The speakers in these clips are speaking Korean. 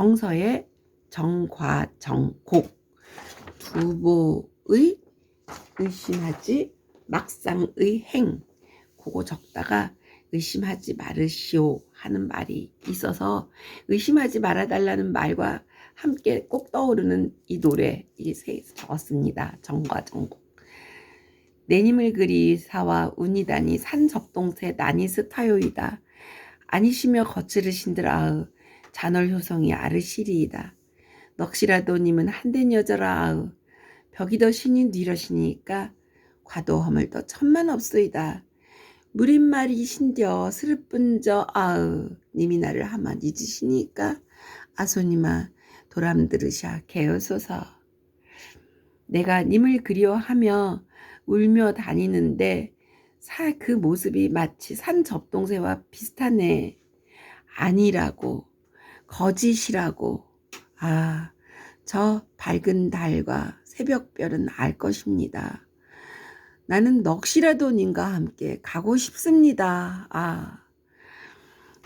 정서의 정과정곡 두보의 의심하지 막상의 행 그거 적다가 의심하지 말으시오 하는 말이 있어서 의심하지 말아달라는 말과 함께 꼭 떠오르는 이 노래 이세 적었습니다. 정과 정곡. 내님을 그리 사와 운이다니 산 접동새 나니스 타요이다. 아니시며 거칠으신들 아으 잔얼 효성이 아르시리이다. 넋이라도 님은 한된 여자라 아으 벽이 더 신이 뒤러시니까 과도 허물도 천만 없소이다. 무린 말이 신겨 슬픈 저 아으 님이 나를 하마 잊으시니까 아소님아 도람 들으샤 개어소서 내가 님을 그리워하며 울며 다니는데 사 그 모습이 마치 산 접동새와 비슷하네 아니라고 거짓이라고 아 저 밝은 달과 새벽별은 알 것입니다. 나는 넋이라도 님과 함께 가고 싶습니다. 아,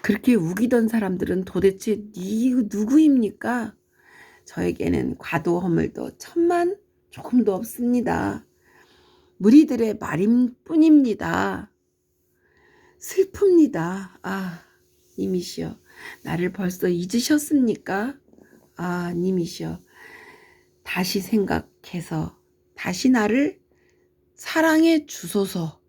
그렇게 우기던 사람들은 도대체 니 누구입니까? 저에게는 과도 허물도 천만 조금도 없습니다. 무리들의 말임 뿐입니다. 슬픕니다. 아, 님이시여, 나를 벌써 잊으셨습니까? 아, 님이시여, 다시 생각해서 다시 나를 사랑해 주소서.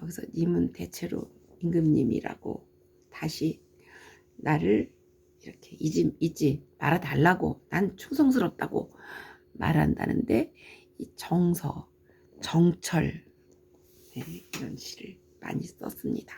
여기서 님은 대체로 임금님이라고 다시 나를 이렇게 잊지, 잊지 말아달라고 난 충성스럽다고 말한다는데 이 정서, 정철 네, 이런 시를 많이 썼습니다.